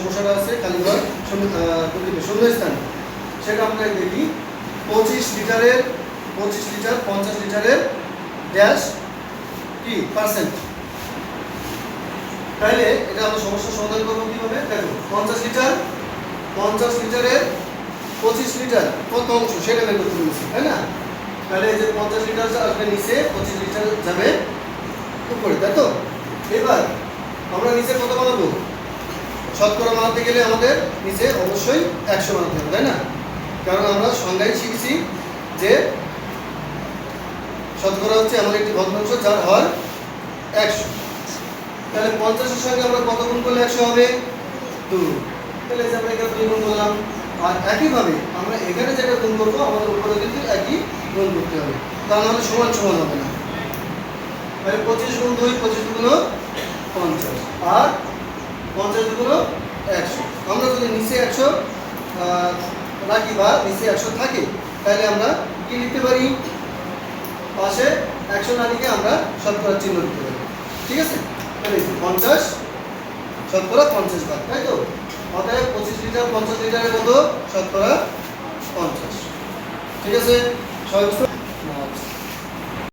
সমস্যাটা আছে কালীঘর শূন্যস্থান সেটা আমরা দেখি। পঁচিশ লিটারের, পঁচিশ লিটার, পঞ্চাশ লিটারের ড্যাশ কি? পার্সেন্ট তাহলে এটা আমরা সমস্যার সমাধান করব কীভাবে? দেখো, পঞ্চাশ লিটার, পঞ্চাশ লিটারের পঁচিশ লিটার, কত অংশ? সেটা বের করতে বলছি, তাই না? তাহলে এই যে পঞ্চাশ লিটার আসবে নিচে, পঁচিশ লিটার যাবে উপরে, তাই তো? এবার আমরা নিচে কত বানাবো? শতকরা বানাতে গেলে আমাদের নিচে অবশ্যই একশো বানাতে হবে, তাই না? কারণ আমরা সংজ্ঞায় শিখেছি যে শতকরা হচ্ছে এমন একটি ভগ্নাংশ যার হর একশো। তাহলে পঞ্চাশের সঙ্গে আমরা কত গুণ করলে একশো হবে? দুই। তাহলে যে আমরা এখানে দুই গুণ করলাম, আর একইভাবে আমরা এখানে যেটা গুণ করব, আমাদের উপরে কিন্তু একই গুণ করতে হবে। তা নাহলে সমান সমান হবে না। তাহলে পঁচিশ গুণ দুই, পঁচিশ গুণ পঞ্চাশ। আর পঞ্চাশ গুণ একশো। আমরা যদি নিচে একশো রাখি বা নিচে একশো থাকে, তাহলে আমরা কি লিখতে পারি? পাশে একশো না আমরা শতকরা চিহ্ন লিখতে পারি। ঠিক আছে? পঞ্চাশ, শতকরা পঞ্চাশ ভাগ, তাই তো? অতএব পঁচিশ লিটার, পঞ্চাশ লিটারের কত শতকরা পঞ্চাশ। ঠিক আছে? বুঝতে